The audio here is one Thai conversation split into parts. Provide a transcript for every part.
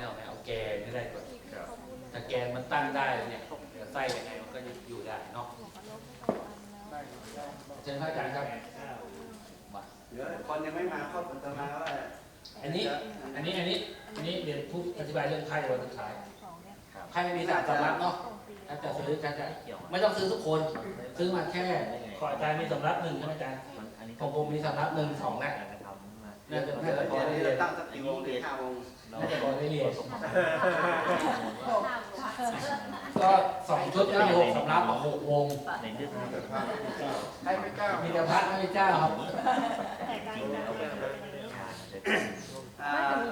เนี่ยเอาไงเอาแกนให้ได้ก่อนถ้าแกนมันตั้งได้เนี่ยเดี๋ยวไส้ยังไงมันก็อยู่ได้เนาะเชิญพระอาจารย์ครับมาเดี๋ยวคนยังไม่มาครอบจะมาว่าอันนี้ อันนี้ อันนี้ อันนี้เดี๋ยวผู้อธิบายเรื่องไพ่วันสุดท้ายไพ่ไม่มีสารสำรับเนาะถ้าจะซื้อถ้าจะไม่ต้องซื้อทุกคน ซื้อมาแค่ ขออาจารย์มีสำรับหนึ่งใช่ไหมอาจารย์ของผมมีสำรับหนึ่งสองแล้ว น่าจะน่าจะพอได้เรียนตั้งสักกี่โมงดีห้าโมงน่าจะพอได้เรียนก็สองชุดก็หกสำรับหกวงในเรื่องใครไม่กล้ามีแต่พระไม่เจ้าครับ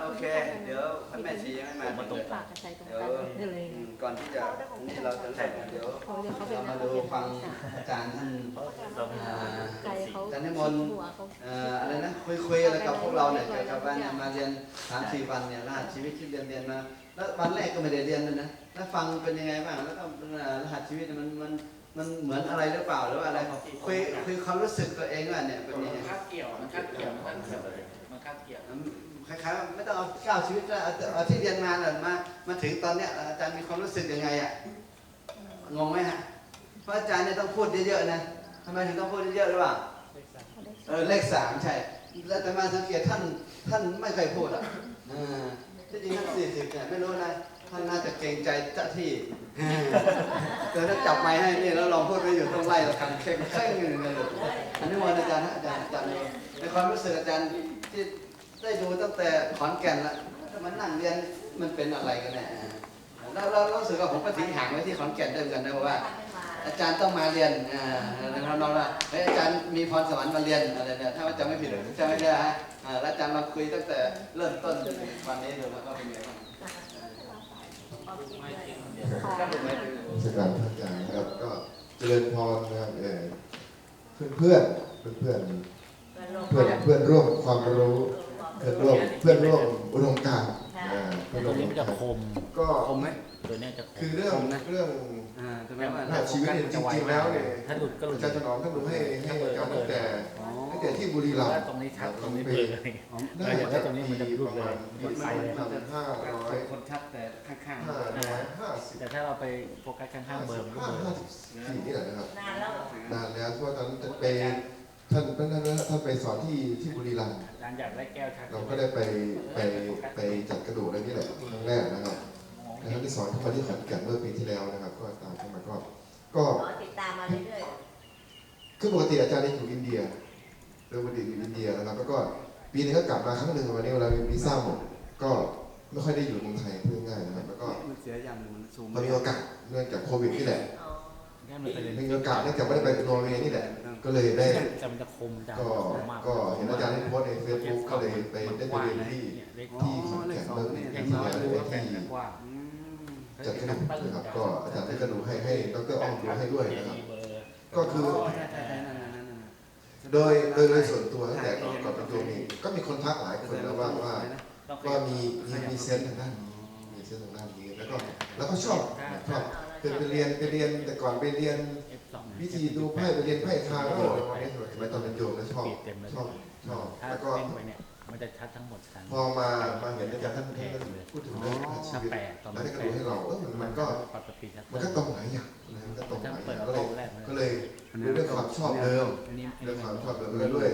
โอเค เดี๋ยวพระแม่ชียังไม่มามาตรงฝากใส่ตรงเดี๋ยวเลย อืมก่อนที่จะนี่เราจะเสร็จเดี๋ยวเขาเรียกเขาเป็นเรานัมากดูเรียนฟังอาจารย์ท่านใจเขาอาจารย์นิมนต์หัวเขาเอ่ออะไรนะคุยคุยอะไรกับพวกเราเนี่ยเกี่ยวกับว่าเนี่ยมาเรียนสามสี่วันเนี่ยรหัสชีวิตที่เรียนเรียนมาแล้ววันแรกก็ไม่ได้เรียนเลยนะแล้วฟังเป็นยังไงบ้างแล้วก็เอ่อรหัสชีวิตเนี่ยมันมันมันเหมือนอะไรหรือเปล่าหรือว่าอะไรคุยคุยความรู้สึกตัวเองว่าเนี่ยเป็นยังไงคาดเกี่ยวมันคาดเกี่ยวมันคาดเกี่ยวมันคาดเกี่ยวคล้ายๆไม่ต้องเอาก้าวชีวิตแล้วเอาเอาที่เรียนมาน่ะมา มาถึงตอนเนี้ยอาจารย์มีความรู้สึกยังไงอะงงไหมฮะเพราะอาจารย์เนี่ยต้องพูดเยอะๆนะทำไมถึงต้องพูดเยอะๆหรือเปล่าเออเลขสามใช่แล้วแต่มาสังเกตท่านท่านไม่เคยพูดอะเออที่จริงท่านสี่สิบเนี่ยไม่รู้นะท่านน่าจะเกรงใจเจ้าที่เออแต่ถ้าจับไม้ให้นี่แล้วลองพูดไปอยู่ต้องไล่ละกันเข่งเข่งอยู่เลยอันนี้วันอาจารย์นะอาจารย์อาจารย์ในความรู้สึกอาจารย์ที่ได้ดูตั้งแต่ขอนแก่นละถ้ามันนั่งเรียน มันเป็นอะไรกันแน่แล้วเราเรารู้สึกว่าผมก็ทิ้งห่างไว้ที่ขอนแก่นด้วยเหมือนกันนะว่า อาจารย์ต้องมาเรียนอ่าแล้วเราเราเฮ้ยอาจารย์มีพรสวรรค์มาเรียนอะไรเนี่ยถ้าว่าจำไม่ผิดจำไม่ได้ฮะอ่าแล้วอาจารย์มาคุยตั้งแต่เริ่มต้นจนถึงวันนี้ดูแล้วก็เป็นไงบ้างครับผมไม่ถึงสการพระอาจารย์นะครับก็เจริญพรนะครับเออเพื่อนเพื่อนเพื่อนเพื่อนเพื่อนเพื่อนร่วมความรู้เพื่อนร่วมเพื่อนร่วมอุดมการณ์อ่าเพื่อน ตัร่ววมนี้อุมันดจะมการคณ์มก็คมไหมตัวนี้จะคคือมเรื่องเรื่องอ่าทำไมว่าหาชีวิตเนี่ยจริงๆแล้วเนี่ยถ้าหลุดก็หลุดอาจารย์ถนอมท่านดูให้ให้อาจารย์ตั้งแต่ตั้งแต่ที่บุรีรัมย์ถ้าตรงนี้ชัดตรงนี้ปีเบลอเลยน่าเออจะตรงนี้มันจะหลุดเลยปีสองพันห้าร้อยคนชัดแต่ข้างห้าร้อยห้าสิบแต่ถ้าเราไปโฟกัสข้างๆเบอร์มันก็ห้าเบลอห้าสิบสี่นี่แหละนะครับนานแล้วนานแล้วเพราะว่าตอนนั้นไปท่าน ท่านท่านท่านไปสอนที่ที่บุรีรัมย์อาจารย์อยากได้แก้วชัดเราก็ได้ไปไปไปจัดกระดูกอะไรนี่แหละครั้งแรกนะครับแล้วครั้งที่สองที่มาที่ขอนแก่นเมื่อปีที่แล้วนะครับ ก็ตามเข้ามาก็ก็ติดตามมาเรื่อยคือปกติอาจารย์นี่อยู่อินเดียเรื่องปกติอยู่อินเดียนะครับแล้วก็ปีนึงก็กลับมาครั้งหนึ่งวันนี้เวลามีวีซ่าหมดก็ไม่ค่อยได้อยู่เมืองไทยพูดง่ายๆนะครับแล้วก็มันเสียอย่างหนึ่งมันซูมพอมีโอกาสเนื่องจากโควิดนี่แหละแก้ว มันเป็นมีโอกาสเนื่องจากไม่ได้ไปนอร์เวย์นี่แหละ ก็เลยได้แต่มันจะคมจังก็คมมากก็เห็นอาจารย์ที่โพสต์ในเฟซบุ๊กก็เลยไปได้ไปเรียนที่เล็กที่ขอนแก่นเมื่อปีที่แล้วไปที่กว้างอืมจัดกระดูกนะครับ ก็อาจารย์ได้กระดูกให้ให้ดรอ้อมดูให้ด้วยนะครับ ก็คือใช่ใช่ใช่นั่นนั่นนั่นนั่นโดยโดยโดยส่วนตัวตั้งแต่ก่อนก่อนเป็นโยมนี่ก็มีคนทักหลายคนแล้วว่าว่าว่ามีมีมีเซนส์ทางด้านนี้มีเซนส์ทางด้านนี้แล้วก็แล้วก็ชอบชอบ คือไปเรียนไปเรียนแต่ก่อนไปเรียน วิธีดูไพ่ไปเรียนไพ่ทาโร่อะไรประมาณนี้สมัยตอนเป็นโยมแล้วชอบชอบชอบถ้าแล้วก็เล่นไปเนี่ยมันจะชัดทั้งหมดทั้งพอมามาเห็นอาจารย์ท่านท่านพูดถึงเรื่องชีถ้าวิตแปดตอนแล้วนั้นได้กระดูกให้เราเออมันมันก็ปรับสปีดชัดมันก็ตรงหลายอย่างนะมันก็ตรงหถ้าลายอเปิดย่างเอาก็เลยโต๊ะแรกก็เลยด้วยความชอบเดิมอันนี้อันด้วยนี้ความชอบเดิมด้วยด้วย